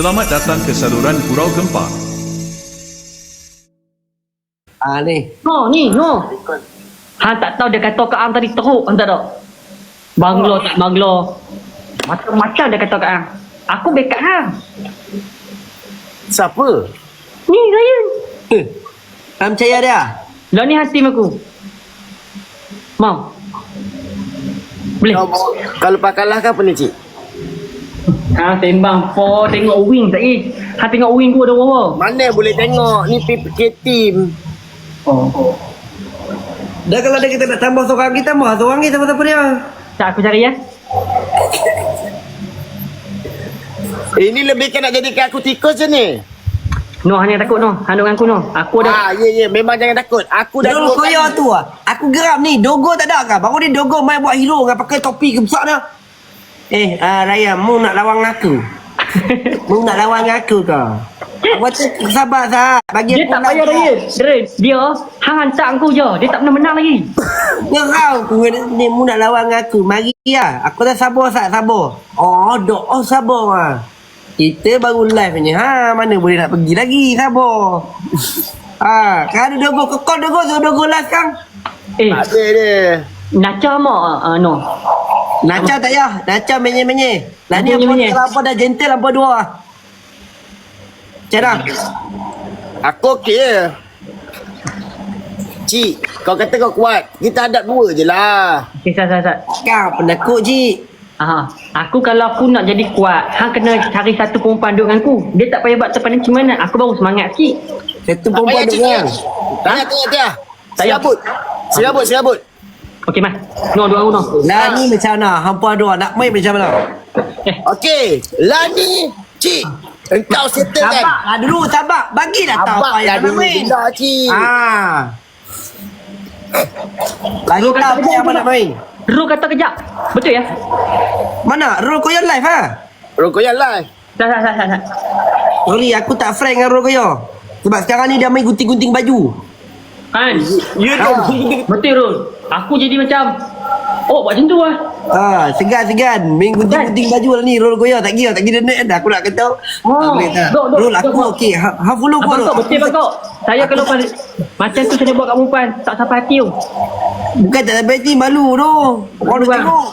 Selamat datang ke saluran Gurau Gempa. Ah ni. No, ni, no. Han tak tahu dia kata ke Ang tadi teruk, Han tak tahu. Banglo tak banglo. Macam-macam dia kata ke Ang. Aku backup Hang. Siapa? Ni, Ryan. Eh. Am percaya dia. Lah ni hati aku. Mau? Boleh? Kalau pakai kalah kan apa ni cik? Ha, tembang po, tengok wing tak eh. Ha tengok wing gua ada berapa? Mana boleh tengok ni PPK team. Oh. Dah kalau ada kita nak tambah seorang kita tambah seorang kita siapa dia. Tak aku cari ya. Ini lebih nak jadikan aku tikus je ni. No, hanya takut no. Han dengan aku no. Aku dah Ah, ya ya, memang jangan takut. Aku dah Dulu koyo tu ah. Aku geram ni. Dogo tak ada kan? Baru ni Dogo main buat hero dengan pakai topi ke besar dah. Eh, uh, Raya, mu nak lawan aku? mu nak lawan aku ke? Aku kata sabar sah. Bagi Dia aku tak nak payah. Ryan. Ryan, dia hang hantar aku je. Dia tak pernah menang lagi. Gerau aku ni mu nak lawan aku. Mari ya. Aku dah sabar sat sabar. Oh, dok oh sabar ah. Kita baru live ni. Ha, mana boleh nak pergi lagi sabar. ha, kan ada dogo kekal dogo dogo live kan. Eh, Tak ada dia. Nacha mak uh, no. Naca tak ya? Naca menye-menye. Lah ni apa apa dah gentle apa dua. Macam mana? Aku okey je. Cik, kau kata kau kuat. Kita hadap dua je lah. Okay, sat, sat, sat. Kau penakut Cik. Aha. Aku kalau aku nak jadi kuat, hang kena cari satu perempuan duduk dengan aku. Dia tak payah buat depan macam mana. Aku baru semangat sikit. Satu Tak perempuan payah duduk cik. kan? Tanya, tanya, tanya. Tak payah. Serabut. Okey, Mas. No, dua aku no. Lah ni macam mana? Hampa dua nak main macam mana? Eh, Okey. Lah ni, cik. Engkau settle kan? Sabar lah dulu, sabar. Bagilah tahu apa yang lah nak main. Bila, cik. Ah. Lagi tahu kata apa yang nak main. Ru kata kejap. Betul ya? Mana? Roll koyo live ha? Yang lah. Sat, sat, sat, sat, sat. Sorry, aku tak frank dengan roll koyo. Sebab sekarang ni dia main gunting-gunting baju. Kan? Ya Ah. Betul, Rul. Aku jadi macam, oh, buat macam tu lah. Ah, segan-segan. Main gunting-gunting baju lah ni. Roll koyo tak kira. Tak kira net dah. Aku nak kata. Oh, Ah, dok, dok, Roll aku okey. Ha, ha follow kau Abang kau, betul bang kau. Saya kalau pada, macam tu saya buat kat perempuan, tak sampai hati tu. Bukan tak sampai hati malu tu. Malu, dah tengok.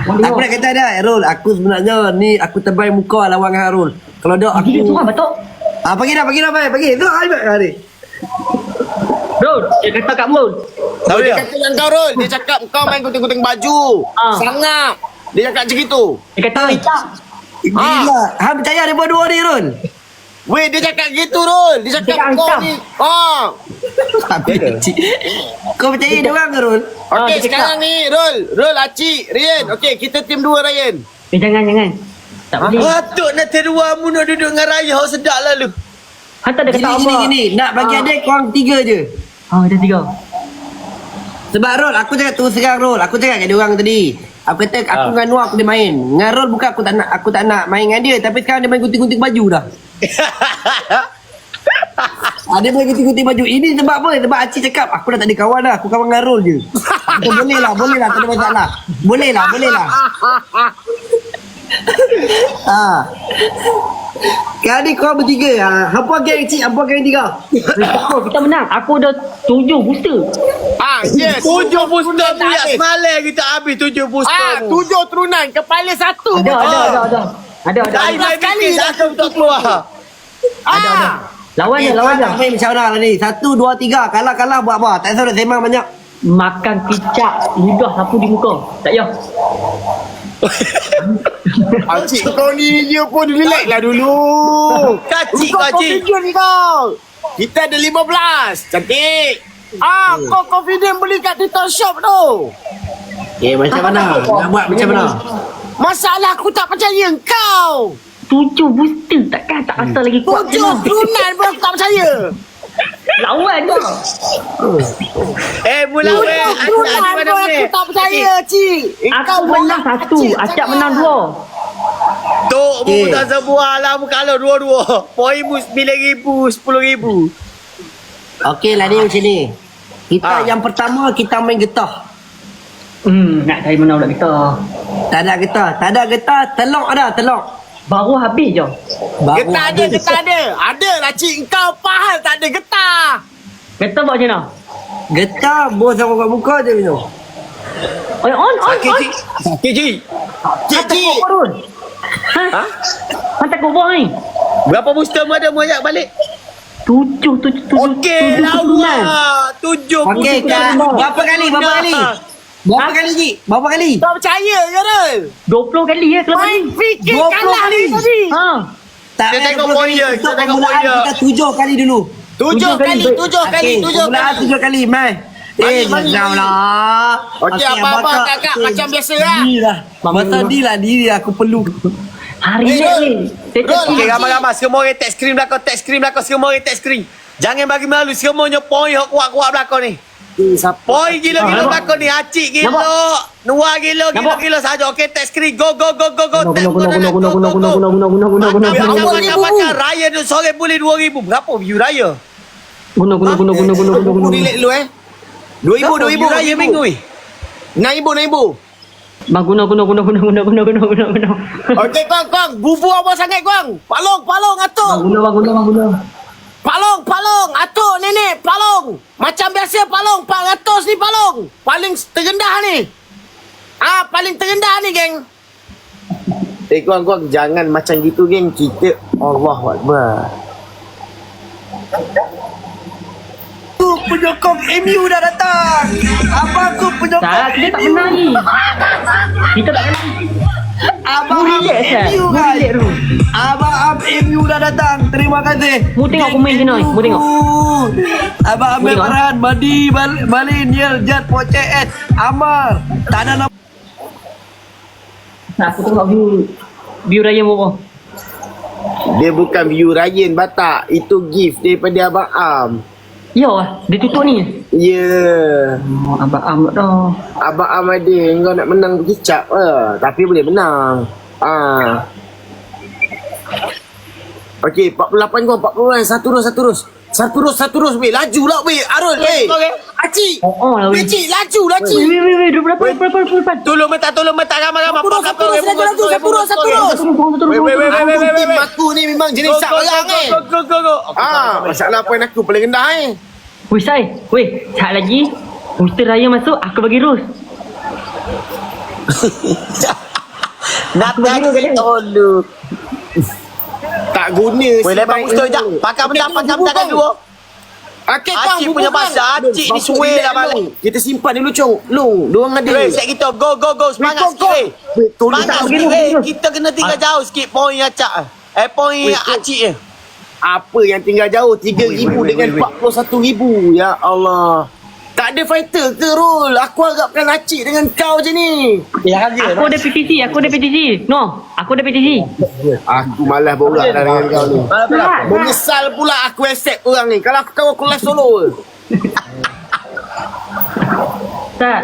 Aku nak kata dah, Rol, aku sebenarnya ni aku terbaik muka lawan dengan Rol. Kalau dak aku Gila tu kan, betul? Ah pagi dah, pagi dah, pagi. Tu mak hari. Rul, dia kata kat Rul. Tahu dia kata dengan kau Rol. Dia cakap kau main gunting-gunting baju. Ah. Sangap. Dia cakap macam itu. Dia kata, Rita. Gila. Ha percaya dia dua ni, Rol. Weh, dia cakap gitu Rol. Dia cakap Dia kau ancam. ni. Oh. Tapi. Kau percaya dia orang ke, Rol? Ah, Okey, dia sekarang ni Rol. Rol, Acik, Rian. Okey, kita tim dua Ryan. Eh, jangan, jangan. Tak boleh. Patut nak terua mu nak duduk dengan raya Hau sedap lah lu Hantar dia Gini, kata gini, apa? gini. Nak bagi Ah. adik korang tiga je. Oh, ada tiga. Sebab Rol, aku cakap terus terang Rol. Aku cakap kat dia orang tadi. Aku kata aku dengan Noah aku dia main. Dengan Rol bukan aku tak nak aku tak nak main dengan dia. Tapi sekarang dia main gunting-gunting baju dah. Ah, dia main gunting-gunting baju. Ini sebab apa? Sebab Acik cakap, aku dah tak ada kawan dah. Aku kawan dengan Rol je. Kata, boleh lah, boleh lah. Tak ada masalah. Boleh lah, boleh lah. Ah. Kali ni korang bertiga. Ah. Hampa geng Cik, hampa geng tiga. Kita, kita menang. Aku ada tujuh booster. Ah, yes. Tujuh booster yang habis. semalam kita habis tujuh booster Ah, tujuh turunan. Kepala satu. Ada, ada, ada, ada. Ada, ada. Dah ada. sekali fikir dah satu untuk keluar Ah. Lawan Eh, je, lawan je. nak main macam mana ni? Satu, dua, tiga. Kalah-kalah buat apa? Tak nak sembang banyak. Makan kicap, ludah sapu di muka. Tak payah. Acik kau ni dia pun relax lah dulu. Kacik Kau kau cik confident ni kau. Kita ada 15. Cantik. Ah, kau confident beli kat Titan Shop tu. Eh, macam mana? Nak buat macam mana? Masalah aku tak percaya kau. Tujuh booster. Takkan tak rasa lagi kuat Tujuh turunan pun aku tak percaya. Lawan je. Eh mula Tujuh weh Acik turunan Acik mana pun aku tak percaya, cik. Eh, Aku kau menang satu. sangat. menang dua. Tok mu Eh. tak sebuah lah mu kalau dua-dua Poin mu sembilan ribu Sepuluh ribu Okey lah ni macam ni. Kita Ah. yang pertama kita main getah. Hmm, nak cari menang pula kita. Tak ada getah. Tak ada getah. Telok ada, telok. Baru habis je. Baru Getah ada, getah ada. Ada lah cik. Kau faham tak ada getah. Kata buat macam mana? Getar bos sama kat muka je minum. On, on, on, Sakit on. cik. Sakit cik. Cik, cik. Ha? Hantar kubur ni. Berapa booster mu ada mu ajak balik? Tujuh, tujuh, tujuh. Okey, lawa. Tujuh. Okey, kan. berapa kali, berapa kali? Ha? Berapa ha? kali, Cik? Berapa kali? Tak percaya, Karol. Dua puluh kali, ya. Main fikir kalah kali. ni tadi. Ha? Tak kita tengok poin dia. Kita tengok poin dia. Kita tujuh kali dulu. Tujuh, kali, tujuh kali, tujuh kali. Tujuh kali, Mai. Eh, jangan lah. Okey, apa-apa, kakak. Macam biasa lah. Ni lah. Masa ni lah, lah aku perlu. Hari Eh, ni tak Okey ramai-ramai semua orang tag screen belakang, tag screen belakang, semua orang tag screen. Jangan bagi malu semuanya poin hok kuat-kuat belakang ni. Eh, siapa? Poin gila-gila Ah, belakang ni. Acik gila. Nuah gila, gila-gila saja. Okey tag screen. Go, go, go, go, go. Guna Tag guna guna guna, guna go, guna go, guna go. guna guna guna guna guna Biar guna awak guna nak pakai raya tu sore boleh 2000. Berapa view raya? guna guna guna guna guna guna guna. Relax dulu eh. Dua ibu, Berapa dua ibu. view raya minggu ni? Enam ibu, enam ibu. Bang guna guna guna guna guna guna guna guna guna. Okey, kong, kong. Bubu apa sangat, kong? Palong, palong, Bang atuk. guna bang guna bang guna. Palong, palong. Atuk, nenek, palong. Macam biasa, palong. 400 ni, palong. Paling terendah ni. Ah, paling terendah ni, geng. Eh, kong, kong. Jangan macam gitu, geng. Kita, Allah Akbar. Penyokong MU dah datang. Abang tu penyokong Tak, kita tak menang ni. Kita tak menang. Abang Mu relax kan? MU Mu kan. dulu. Abang Am MU dah datang. Terima kasih. Mu tengok komen sini, Noi. Mu tengok. Abang Amir tengok. Farhan, Madi, Bal- Balin, Yel, Jad, Poce, S, Amar. Tak ada nama. Nah, aku tengok view view raya mu apa. Dia bukan view Ryan Batak. Itu gift daripada Abang Am. Ya dia tutup ni. Ya. Yeah. Oh, abang am dah. Abang Am ada kau nak menang kicap lah. Tapi boleh menang. Ah. Okey, 48 kau, 40 Satu terus, satu terus. Satu terus, satu terus, weh. Laju lah, weh. Arul, weh. okey. Acik. Oh, oh lah, weh. Cik. Laju lah, Weh, cik. weh, weh, weh, dua berapa, berapa, berapa, berapa. Tolong minta, tolong minta ramai-ramai. Satu terus, satu terus. Laju, laju. Satu terus, satu terus. Satu, satu, Weh, weh, weh, satu. weh, weh, Tim aku ni memang jenis sak orang eh. go, go, go, go. Ah, masalah poin aku paling rendah eh. Weh, Sai. Weh, sekejap lagi. Booster raya masuk, aku bagi rose. Nak bagi rose kat dia. Tolong. Tak guna Weh, lepas booster jap. Pakai benda, pakai benda kat dua. Okey, kau Acik punya bahasa, Acik ni suwe lah balik. Kita simpan dulu, Cong. Long, diorang ada. Weh, set kita. Go, go, go. Semangat sikit, weh. Semangat tak sikit, weh. Kita kena tinggal jauh sikit poin acak. Eh, poin Weh, kau- acik je. Apa yang tinggal jauh 3,000 dengan 41,000 Ya Allah Tak ada fighter ke Rul? Aku harapkan acik dengan kau je ni. Aku ada PTC, aku ada PTC. No, aku ada PTC. Aku malas borak dah dengan kau ni. Menyesal pula aku accept orang ni. Kalau aku tahu aku live solo. Ke tak.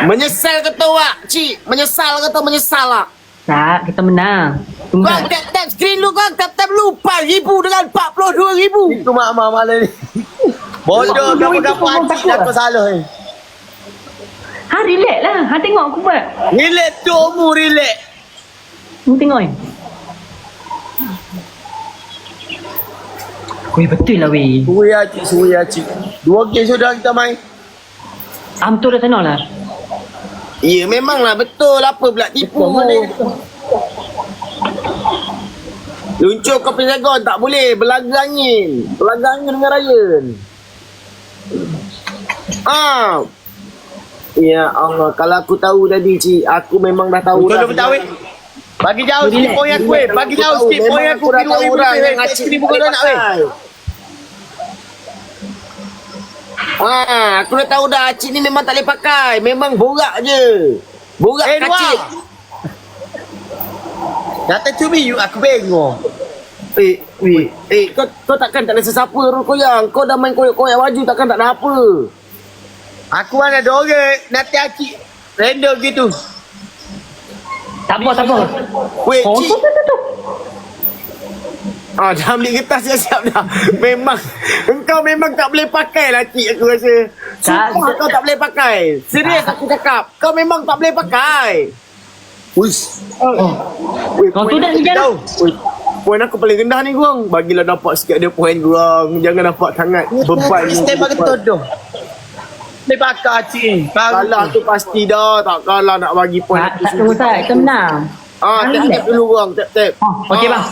Menyesal ke tau tak Cik Menyesal ke tau menyesal tak Tak, kita menang. Kau Tunggu. tap tap screen lu kau. Tap tap lu 4,000 dengan 42,000 Itu mak mak malam ni. Bodoh, kamu-kamu pun dah lah. kau salah ni. Ha, relax lah. Ha, tengok aku buat. Relax tu, mu relax. Mu tengok ni. Weh, betul lah weh. Suwi acik, suwi acik. Dua game sudah kita main. Am tu dah sana lah. Ya memanglah betul Apa pula tipu Luncur kau penjagaan tak boleh Belaga angin Belaga angin dengan Ryan Ah, Ya Allah Kalau aku tahu tadi cik Aku memang dah tahu Betul dah betul weh. Bagi jauh sikit poin aku weh. Bagi jauh Aku sikit tahu, poin memang aku. dah tahu orang yang Tak acik kiri buku tak nak weh. Ah, aku dah tahu dah Acik ni memang tak boleh pakai Memang borak je Borak Eh, dua. kacik Datang cumi you aku bengong. Eh, weh, eh, kau, kau takkan tak ada sesiapa Rul Koyang. Kau dah main koyak-koyak baju takkan tak ada apa. Aku mana ada orang nanti acik random gitu. Tak apa, tak apa. Weh, Oh, cik. Ah, dah ambil kertas siap-siap dah. Memang, engkau memang tak boleh pakai lah cik aku rasa. Tak, Sumpah kau tak boleh pakai. Serius aku cakap. Kau memang tak boleh pakai. Uish. Oh. Weh, Kau tu dah. Weh, Poin aku paling rendah ni kurang. Bagilah dapat sikit ada poin kurang. Jangan dapat sangat beban. Step bagi todoh. Ni bakar cik. Kalah tu pasti dah. Tak kalah nak bagi poin. Tak, tak tunggu tak. Kita menang. Ah, tap tap dulu kurang. Tap tap. Oh, okey bang.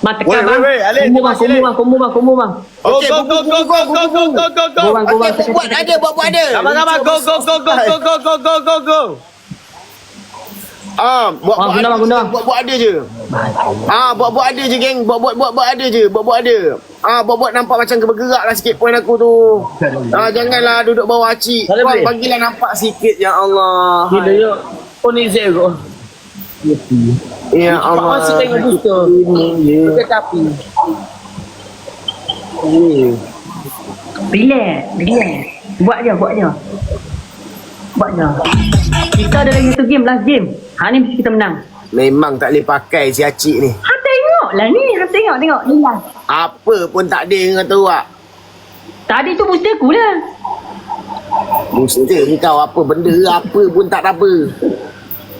Mak Weh, tekan bang. weh, Alin, Kumbu bang, kumbu bang, kumbu bang, kumbu bang. Go, Okey, go, go, go, go, go, go, go, go, go. Go bang, go Okey, bang. buat ada, buat buat ada. Abang-abang, go, go, go, go, go, go, go, go, go, go. Ah, buat Ah, buat guna, ada guna. je, buat buat ada je. Ah, buat buat ada je geng. Buat buat buat buat ada je. Buat buat ada. Ah, buat buat nampak macam bergerak lah sikit poin aku tu. Ah, janganlah duduk bawah acik. Kau bagilah nampak sikit ya Allah. Gila, yuk. Oh, ni zero. Ya Allah. Masih tengok. Ya. Tetapi. Relax, relax. Buat je, buat je. Buat je. Kita ada lagi satu game, last game. Ha ni mesti kita menang. Memang tak boleh pakai si acik ni. Ha tengok lah ni, ha tengok, tengok. Ni lah. Apa pun tak ada dengan tu awak. Tadi tu booster aku lah. Booster kau apa benda apa pun tak apa.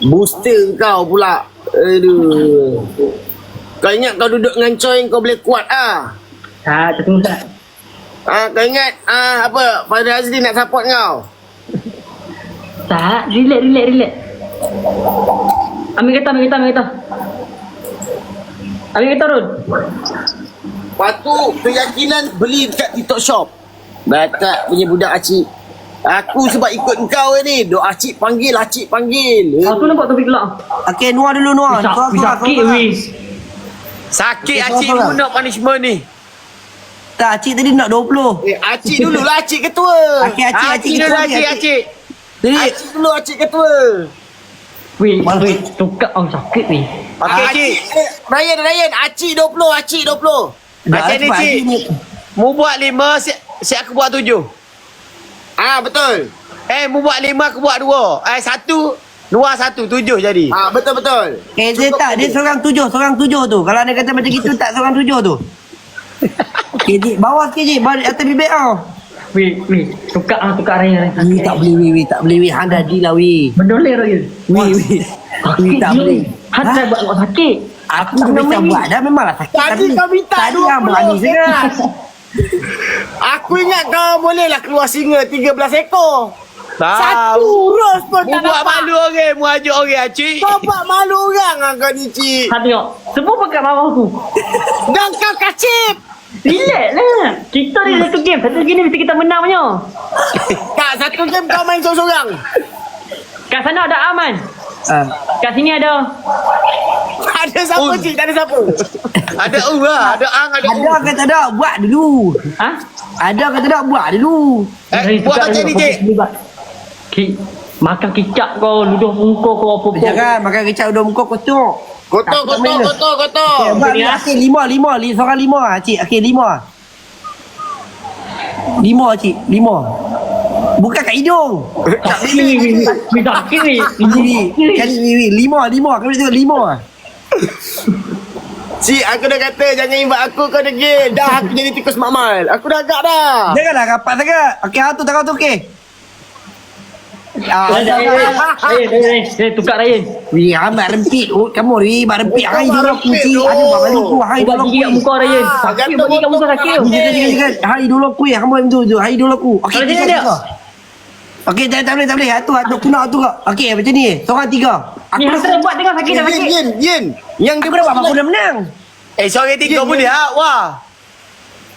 Booster kau pula. Aduh. Kau ingat kau duduk dengan coin kau boleh kuat ah. Tak, tak tak. Ah, kau ingat ah apa Fadil Azli nak support kau? Tak, relax, relax, relax. Ambil kereta, ambil kereta, ambil kereta. Ambil kereta, Rul. Lepas tu keyakinan beli dekat TikTok shop. Batak punya budak acik. Aku sebab ikut kau ni. Dok acik panggil, acik panggil. Aku nampak topik gelap. Okey, Nuah dulu Nuah. Kau- kau- sakit, kau- wis. Sakit acik apa? guna punishment ni. Tak, Cik tadi nak 20. Eh, acik dulu lah acik ketua. Okey, Acik, Acik. Acik dulu, ketua ni, acik, acik. Jadi, Acik dulu acik ketua. Wih, wih, tukar orang sakit, wih. Okey, Ah, cik. eh, Ryan, Ryan, acik 20, acik 20. dah Acik ni, Cik. Mu buat lima, si, si aku buat tujuh. Ah, betul. Eh, mu buat lima, aku buat dua. Eh, satu, dua, satu, tujuh jadi. Ah, betul betul. Eh, dia tak. Dia seorang tujuh. Seorang tujuh tu. Kalau dia kata macam gitu, tak seorang tujuh tu. Okey, Cik. Bawah sikit. Bawah atas bibir kau. Wih, wih, tukar ah, tukar raya. Wih, tak boleh, wih, wih. Tak boleh, wih. Han dah deal lah, wih. Bendoleh raya. Wih, wih. Wih, tak boleh. Han Ha? dah buat awak sakit. Aku tak main. buat dah memanglah sakit Tadi kau minta Tadi 20 yang berani sangat Aku ingat kau boleh lah keluar singa 13 ekor. Tahu. Satu ros pun Mu tak buat dapat. malu orang, mu ajak orang, acik. Kau buat malu orang lah kau ni cik. Ha tengok. Semua pekat bawah aku. Dan kau kacip. Relax lah. Kita ni satu game. Satu game ni mesti kita menang punya. Tak, satu game kau main seorang-seorang. Kat sana ada Aman. Ah, Kat sini ada. Ada siapa Oh. cik? Tak ada siapa. Ada U lah, ada Ang, ada U. Ada ke tak ada Buat dulu Ha? Ada ke tak ada Buat dulu Eh, buat macam ni, cik. Ki, makan kicap kau, ludah muka kau apa-apa. Jangan makan kecap udah muka kotor Kotor, Tak, tak kotor, main. kotor, kotor. Okay, ah. lima, lima, li, seorang lima ah, cik. Okey, lima. Lima, cik, lima. Bukan kat hidung. Wih, sakit ni. Wih, kali ni, wih, lima, lima. Kau tengok lima. Cik, aku dah kata jangan imbat aku kau degil. Dah aku jadi tikus makmal. Aku dah agak dah. Janganlah rapat sangat. Okey, hatu tak kau tu, okey. Ah, Ryan, dah, Ryan, dah. Ryan, Ryan, Ryan, Ryan, tukar Ryan. Wih, amat rempit. Oh, kamu, wih, mak rempit. Hai, dulu aku, rempit, cik. oh. Ada buat balik aku. Hai, dulu kat aku. muka Ryan. Ah, Sakit gigi kat muka sakit. kat Jangan, jangan, jangan. Hai, dulu aku ya. Kamu yang tu, tu. Hai, dulu aku. Okey, tiga, dia- tiga. Okey, tak, tak boleh, tak boleh. Hatu, hatu. Aku nak hatu kau. Okey, macam ni. Seorang tiga. Aku dah buat tengok sakit dah sakit. Yin, Yin. Yang dah buat aku dah menang. Eh, sorry tiga boleh ah? Wah.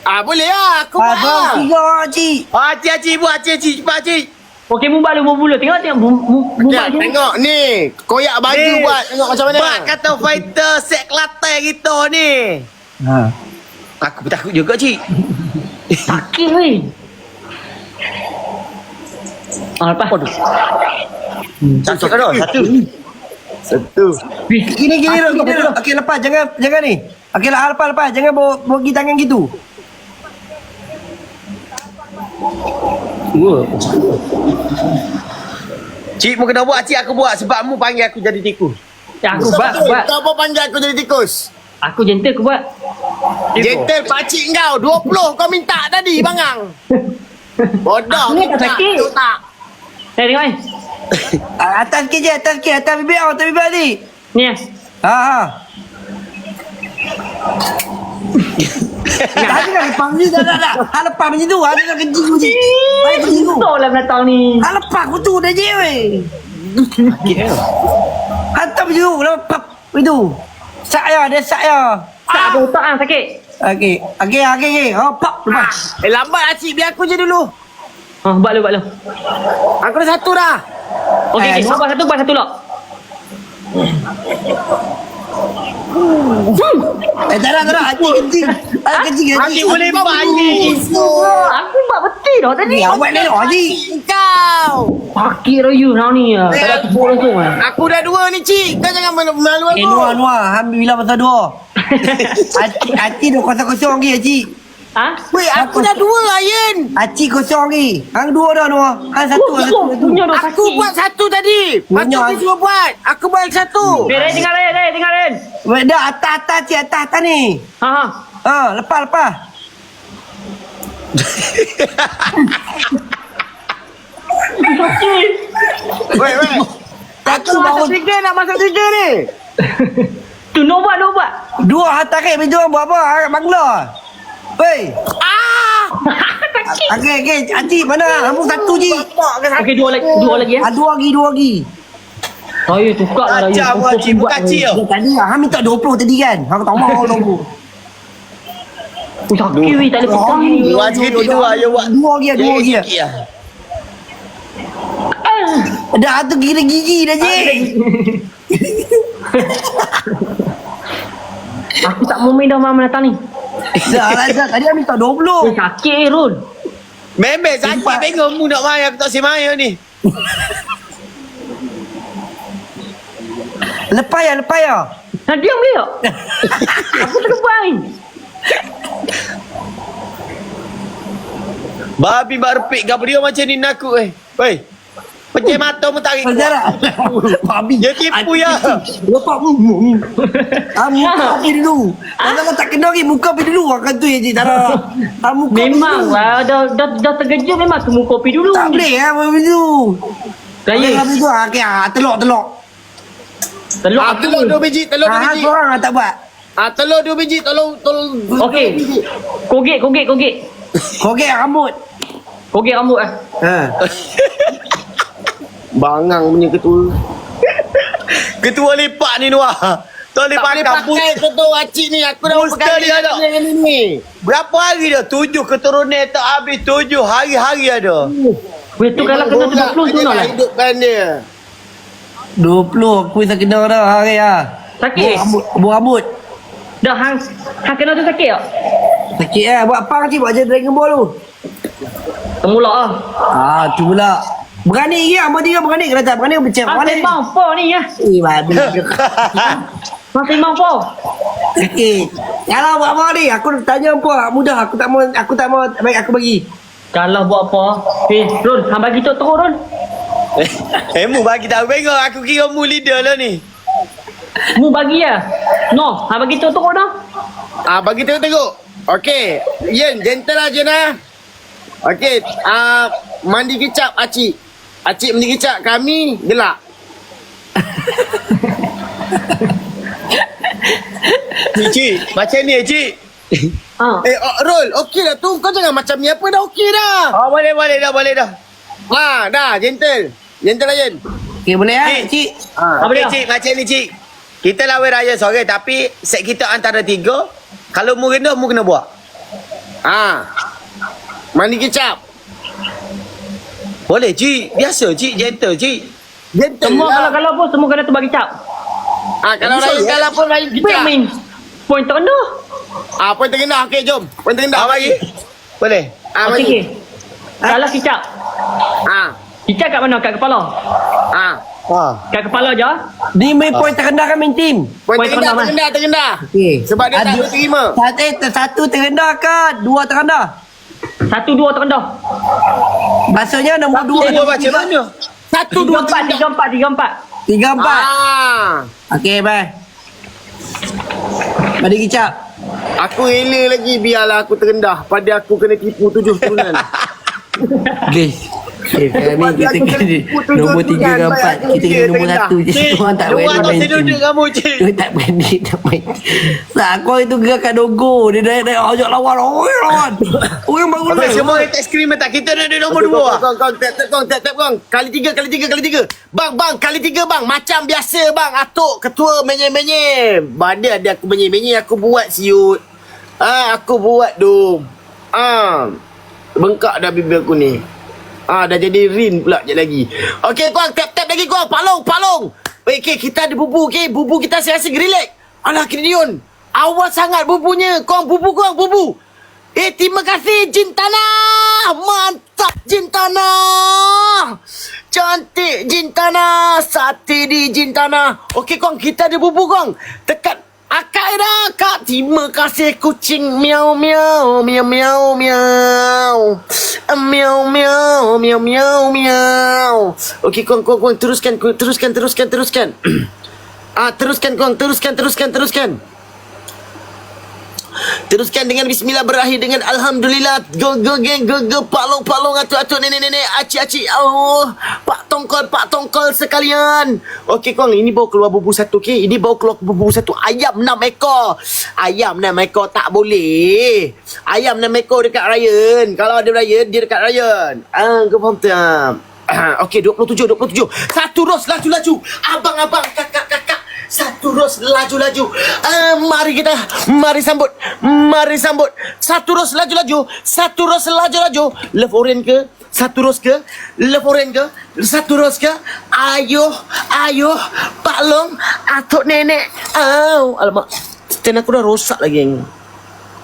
Ah, boleh lah. Aku buat Ah, tiga, cik. Ah, acik, acik, buat acik, acik, cepat acik. Okey, mubal lu mubul. Tengok tengok mu- mu- mubal dia. tengok ni. Koyak baju Ni. buat. Tengok macam mana. Bak kata fighter set Kelantan kita ni. Ha. Aku pun takut juga, cik. Sakit weh. Ah, lepas. Sakit kan dah? Satu. Satu. Gini gini dulu, gini dulu. Okey lepas jangan jangan ni. Okey lah lepas lepas jangan bawa bawa tangan gitu. Cik mu kena buat, cik aku buat sebab mu panggil aku jadi tikus. Ya, aku buat, buat. Kau apa panggil aku jadi tikus? Aku gentle aku buat. Gentle pakcik kau. 20 kau minta tadi, bangang. Bodoh. Aku ni tak sakit. Tak. Eh, tengok ni. Ah, atas sikit je, atas sikit, atas bibir kau, atas bibir ni. Ni ah. Ha ha. Ada dah lepas ni dah dah dah. Ha lepas macam tu. Ada dah kencing tu je. Ada kencing tu. Betul lah belakang ni. Ha lepas aku tu dah je weh. Hantar macam tu. Lepas itu. Sak ya. Dia sak ya. Tak ada otak ah sakit. Okey. Okey. Okey. Okey. Oh, pop. Lepas. Eh lambat Acik biar aku je dulu. Ah, buat lu buat lu. Aku dah satu dah. Okey, Eh, okey. no. Buat satu, buat satu lok. Eh, tak ada, tak ada. Hati kencing. Hati kencing. Acik boleh. Oh, aku buat betul dah tadi. Ni awak ni. Haji. Kau. Sakit raya now ni. ah. Tak ada tepuk langsung ah. Aku dah dua ni Cik. Kau jangan malu aku. Eh, Nuah, Nuah. Alhamdulillah pasal dua. Hati, hati dah kosong-kosong lagi, Haji. Ha? Weh, aku dah dua Ayen. Haji kosong lagi. Hang dua dah, Nuah. Hang satu. hang satu. satu. Punya dah Aku sakit. buat satu tadi. Aku. dia semua buat. Aku buat yang satu. Ren, dengar Ren, Ren, dengar Ren. Weh, dah atas-atas, Cik. Atas-atas ni. Ha, ha. Ha, lepas, lepas. Weh, weh. Aku masuk baru. tiga nak masuk tiga ni. Tu no buat, no buat. Dua kek baju buat apa? Harap bangla. Weh. Ah! Okey, okey. Haji, mana? Hambung satu, Ji. Okey, dua lagi, dua lagi ya. Ah, dua lagi, dua lagi. Saya tukar lah raya. Acak buat Acik. Bukan Acik tau. Tadi, hang minta 20 tadi kan? Hang tak mau 20. Oh, sakit weh, tak boleh pegang ni. Dua sikit dua ya buat. Dua lagi, dua lagi. Lah. Ah. Dah tu kira gigi dah, Ji. Aku tak mau main dah malam datang ni. Tadi hang minta Eh, 20. sakit eh, Rul. Memang sakit bingung mu nak main aku tak si main ni. Lepas ya, lepas ya. Nah, diam dia. Aku tengah main. Babi mak repik gapo dia macam ni nak aku eh. Wei. Pecah mata mu tarik keluar. Sejarah. Babi. Dia tipu ya. Lepas Ah, muka pergi dulu. Kalau tak kena lagi, muka pergi dulu. Akan tu ya, Ji. Tak ada. Ah, muka pergi Memang dulu. lah. Dah, dah, dah terkejut memang temu kopi dulu. Tak boleh lah, pergi dulu. Raya. Habis tu, ah, okay, ah, telok, telok. Telur Ah, aku. telur dua biji, telur dua Ah, biji. seorang ah, tak buat. Ah, telur dua biji, tolong tolong. Okey. Kogek, kogek, kogek. Kogek rambut. Kogek rambut ah. Ha. Bangang punya ketua. Ketua lepak ni Noah. Tak boleh Tak boleh pakai ketua acik ni. Aku dah pakai dia ada. ini ni. Berapa hari dah? Tujuh keturunan tak habis. Tujuh hari-hari ada. Weh tu kalau kena 30 tu lah. Hidupkan dia. 20 aku dah kena dah hari ah. Sakit eh? Rambut, buat rambut. Dah hang hang kena tu sakit tak? Sakit eh. Buat apa cik? Buat je Dragon Ball tu. Temulak ah. Ah, tu pula. Berani ke? Apa dia berani? Kalau tak berani, becek. Hang Berani. sembang apa ni ya? Eh, babi. Hang sembang apa? Sakit. Kalau buat apa ni? Aku tanya apa? Mudah. Aku tak mau, aku tak mau, baik aku bagi. Kalau buat apa? Eh, Rul, hang bagi tu terus Rul. Eh, mu bagi tahu bengok. Aku kira mu leader lah ni. Mu bagi ya. No, hang bagi tu terus dah. Ah, bagi tengok-tengok. Okey. Yen, gentle lah Jen ah. Okey. Ah, mandi kicap acik. Acik mandi kicap. Kami gelak. Cik, cik. Macam ni, cik. Ha. Eh, oh, Rol. Okey dah tu. Kau jangan macam ni apa dah. Okey dah. Oh, boleh, boleh dah, boleh dah. Ha, dah. Gentle. Gentle Yen. Okey, boleh ah, Cik. cik? Ha. Okey, dia? cik. Macam ni, cik. Kita lawan raya sore tapi set kita antara tiga. Kalau mu kena, mu kena buat. Ha. Mandi kicap. Boleh, cik. Biasa, cik. Gentle, cik. Gentle Semua lah. kalau kalau pun semua kena tu bagi cap. Ah, kalau lain ya? kalau pun lain Baik kita. main. Poin terendah. Ah, poin terkendah. Okey, jom. Poin terkendah. Ah, bagi. Boleh. Ah, Okey. bagi. okey. Kalau kicap. Ah. Kicap kat mana? Kat kepala. Ah. Ha. Kat kepala je. Ni main point terendah kan main team? Poin Poin terkendah, terkendah, Mas. terkendah, terkendah. Okey. Sebab dia tak boleh terima. Satu, eh, satu terendah ke? Dua terendah? Satu dua terendah. Maksudnya nombor dua. Dua macam mana? Satu, dua, empat, tiga. tiga empat, tiga empat. Tiga, empat. Ah. Okey, bye. Mari kicap. Aku rela lagi biarlah aku terendah pada aku kena tipu tujuh turunan. Guys. Eh, sekarang ni kita kena nombor tiga ke empat. Kita kena nombor satu je. Orang tak berani tak main saya duduk team. kamu, cik. Dia tak berani nak main. Nah, kau itu gerakan dogo. Dia dah dah ajak lawan. Oi, lawan. Oi, lah. semua orang tak scream tak? Kita dah ada nombor dua. Kong, kong, kong, tap, tap, kong, tap, tap, kong. Kali tiga, kali tiga, kali tiga. Bang, bang, kali tiga, bang. Macam biasa, bang. Atuk, ketua, menye-menye. Bada ada aku menye-menye, aku buat siut. Ah, aku buat dong. Ah, bengkak dah bibir aku ni. Ah, dah jadi rin pula je lagi. Okey, kong, tap, tap lagi, kong. Palong, palong. Okey, kita ada bubu, okey. Bubu kita asyik-asyik relax. Alah, Kidion. Awal sangat bubunya. Kong, bubu, kong, bubu. Eh, terima kasih Jin Tanah. Mantap Jin Tanah. Cantik Jin Tanah. Sate di Jin Tanah. Okey, Kong. Kita ada bubu, Kong. Tekan. Akak dah, Kak. Terima kasih kucing. Miau, miau. Miau, miau, miau. Miau, miau. Miau, miau, miau. Okey, Kong, Kong, Kong. Teruskan, Kong. Teruskan, teruskan, teruskan. ah, teruskan, Kong. Teruskan, teruskan, teruskan. Teruskan dengan bismillah berakhir dengan alhamdulillah. Go go geng go go palong palong atuk atuk nenek nenek acik acik. Oh, pak tongkol pak tongkol sekalian. Okey kong, ini bawa keluar bubu satu okey. Ini bawa keluar bubu satu. Ayam enam ekor. Ayam enam ekor tak boleh. Ayam enam ekor dekat Ryan. Kalau ada Ryan, dia dekat Ryan. Ah, kau faham tak? Okey, 27, 27. Satu ros laju-laju. Abang-abang, kakak-kakak. Satu ros laju-laju. Uh, mari kita, mari sambut, mari sambut. Satu ros laju-laju, satu ros laju-laju. Love orange ke? Satu ros ke? Love orange ke? Satu ros ke? Ayuh, ayuh, Pak Long, atuk nenek. Au, alamak. Stand aku dah rosak lagi. Geng.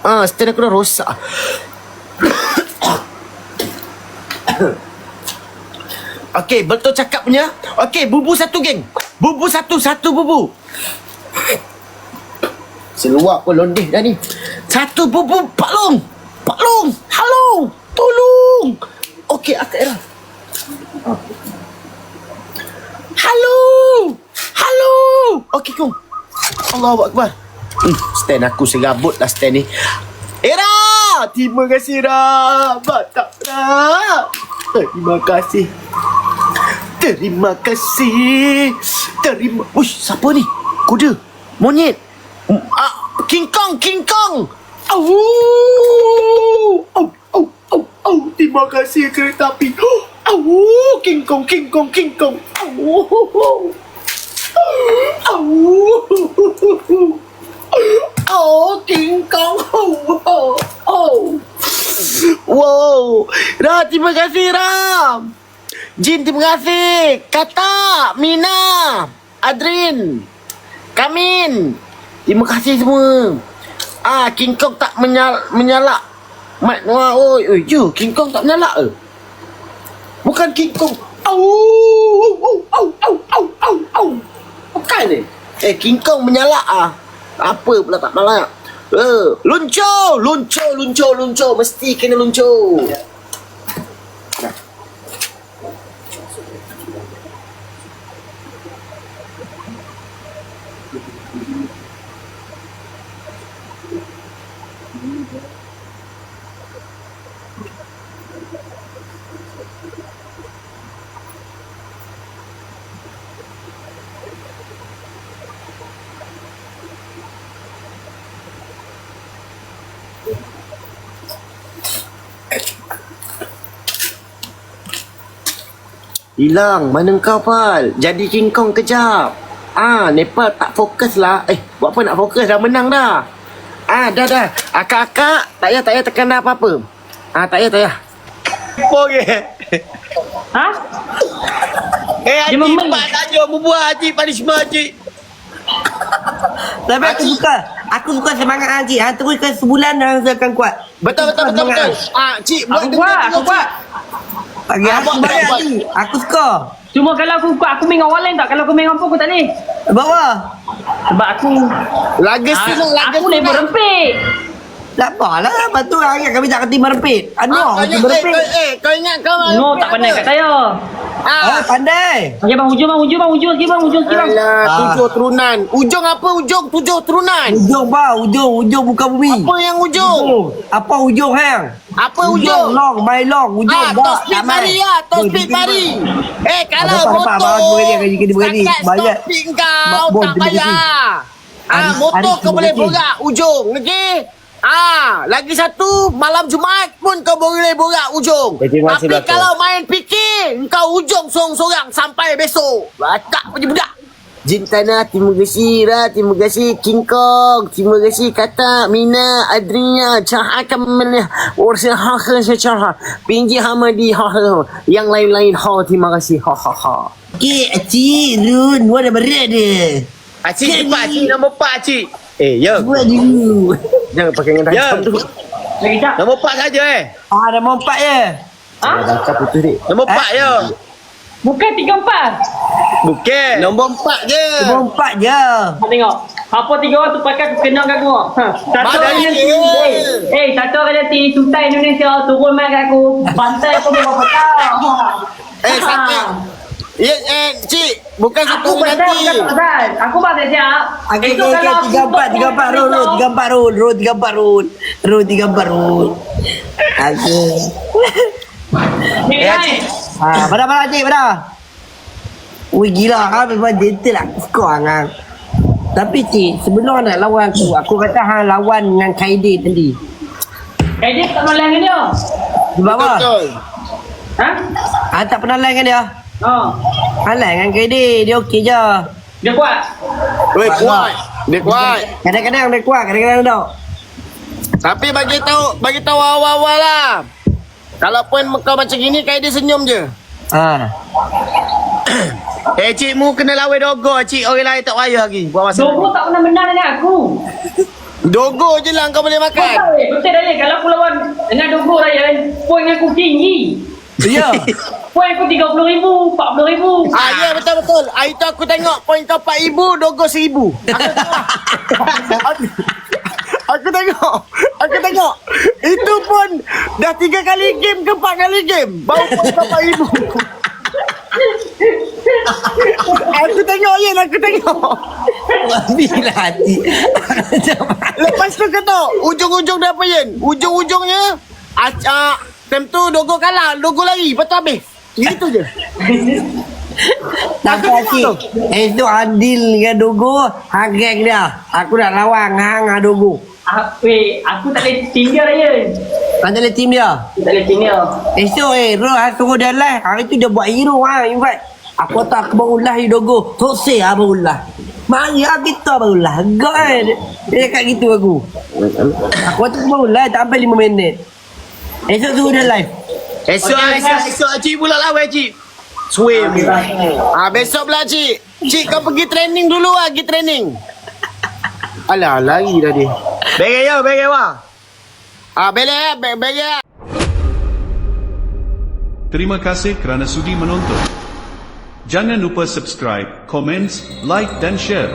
Ah, stand aku dah rosak. Okey, betul cakap punya. Okey, bubu satu geng. Bubu satu, satu bubu. Seluar pun londeh dah ni. Satu bubu, Pak Long. Pak Long, halo. Tolong. Okey, Akak Era. Halo. Halo. Okey, kong. Allahu Akbar. Hmm, stand aku serabut lah stand ni. Era! Terima kasih, Ra. Batak, Ra. Terima kasih. Terima kasih. Terima. Ush, siapa ni? Kuda. Monyet. Ah, King Kong, King Kong. Au. Au, au, au, au. Terima kasih kereta api. Au, King Kong, King Kong, King Kong. Au. Au. Oh, King Kong. Oh, oh. Wow. Ra, terima kasih, Ram. Jin terima kasih. Kata, Mina, Adrin, Kamin. Terima kasih semua. Ah, King Kong tak menyal menyalak. Mat Noah, oi, oi, je, King Kong tak menyalak ke? Bukan King Kong. Au, au, au, au, au, au, au. Bukan ni. Eh, King Kong menyalak ah. Apa pula tak menyalak? Eh, luncur, luncur, luncur, luncur. Mesti kena luncur. Hilang. Mana kau, Pal? Jadi King Kong kejap. Ah, Nepal tak fokus lah. Eh, buat apa nak fokus? Dah menang dah. Ah, dah dah. Akak-akak, tak payah, tak payah tekan dah apa-apa. Ah, tak payah, tak payah. Okey. Ha? Eh, Haji, buat saja. Berbuat Haji, punishment Haji. Tapi aku suka. Aku suka semangat Haji. Ha, teruskan sebulan dah saya akan kuat. Betul, betul, betul, betul. Ah, Cik, buat Aku dulu, buat, aku Cik. buat. Bagi Ah, aku buat, banyak buat. Haji. Aku suka. Cuma kalau aku kuat, aku main dengan orang lain tak? Kalau aku main dengan apa, aku tak boleh. Bawa. Sebab aku... Legacy Ah, nak, legacy aku level nak. rempit. Tak apalah. Lepas tu hari kami tak kerti merepit. Aduh, Ah, eh, merepit. kau, eh, kau ingat kau No, tak pandai kat saya. Ah, Ah. pandai. Okey bang, hujung bang, hujung bang, hujung sikit bang, hujung sikit bang. Alah, Ah. tujuh turunan. Ujung apa ujung? Tujuh turunan. Ujung ba, ujung, ujung buka bumi. Apa yang ujung? Ujung. Apa ujung hang? Apa ujung? Long, my long, ujung. Ah, tos speed mari ya, tos speed mari. Eh, kalau motor abang, setakat speed kau Mak, bon, tak. Ah, motor hari kau terima boleh kasih. borak ujung, okey? Ah, lagi satu malam Jumaat pun kau boleh borak ujung. Terima kasih, Tapi Belakang. kalau main fikir, kau ujung sorang-sorang sampai besok. Batak punya budak. Jin Tanah, terima kasih Ra, terima kasih King Kong, terima kasih Kata, Mina, Adriana, Cahaya Kamalnya, Ursa Hakha Secara, Pinji Hamadi, ha, ha, yang lain-lain, ha, terima kasih, ha, ha, ha. Okey, Cik Run, dah berat dia. Acik cepat acik nombor 4 acik. Eh, ya. Gua dulu. Jangan pakai dengan racam tu. Nombor 4 saja eh. Ah, dah mau empat je. Ha? Racam putus dik. Nombor 4 je. Bukan tiga empat. Bukan. Nombor empat je. Dah mau empat je. Ha, tengok. Apa tiga orang tu pakai aku kenal kat aku. Ha. Satu orang dia? nanti. Eh, eh, satu orang nanti tutai Indonesia turun main kat aku. Bantai aku memang tahu. Eh, satu. Ya, eh, cik. Bukan satu Aku nanti. pasal. Aku pasal siap. Okey, Esok okey, kalau okey. aku Tiga empat, tiga empat. Run, run. Tiga empat, run. Run, tiga empat, run. Run, tiga empat, run. Okey. Ni Eh, kan? Cik. Ah, pada pada cik, pada. Ui gila kan memang gentle lah skor hang. Tapi cik, sebelum nak lawan aku, aku kata hang lawan dengan Kaidi tadi. Dia tak malam dengan dia. Sebab apa? Betul. Ha? Hang tak pernah lawan dengan dia. Oh. Hang lawan dengan Kaidi, dia okey je. Dia kuat. Weh, kuat. Dia kuat. Kadang-kadang dia kuat, kadang-kadang tak. Tapi bagi tahu, bagi tahu awal-awal lah. Kalau pun kau macam gini, kayak dia senyum je. Ha. Eh, cik mu kena lawan dogo cik. Orang lain tak payah lagi. Buat masa. Dogo tak pernah menang dengan aku. Dogo je lah kau boleh makan. Betul, eh? betul Raya. Kalau aku lawan dengan Dogo Raya, poin aku tinggi. Ya. Poin aku 30 ribu, 40 ribu. Ah, ya betul-betul. Hari tu aku tengok poin kau 4,000, Dogo 1,000. Aku tengok. Aku tengok. Aku tengok. Itu pun dah tiga kali game ke empat kali game. Baru poin kau 4,000. aku tengok je aku tengok. Bila hati. Lepas tu kata, ujung-ujung dia apa Yen? Ujung-ujungnya, acak. Time tu Dogo kalah, Dogo lari, lepas tu habis. Gitu je. Tak apa cik. Itu adil dengan Dogo, hang geng dia. Aku nak lawan hang dengan Dogo. Ah, aku tak boleh tim dia Raya. Hang tak boleh team dia. Aku tak boleh tim dia. Esok eh, Ro hang suruh dia live. Hari tu dia buat hero ha, invite. Aku tak aku baru live Dogo. Sosai ah baru live. Mari ah kita baru live. Gak eh. Dia cakap gitu aku. Aku tu baru live tak sampai 5 minit. Esok suruh dia live. Esok, Okey, esok, esok cik pula lawan cik. Swim. Ah besok pula cik. Cik kau pergi training dulu ah, pergi training. Alah, lari dah dia. Bege ya, bege wah. Ah, bela, be- bela. Terima kasih kerana sudi menonton. Jangan lupa subscribe, komen, like dan share.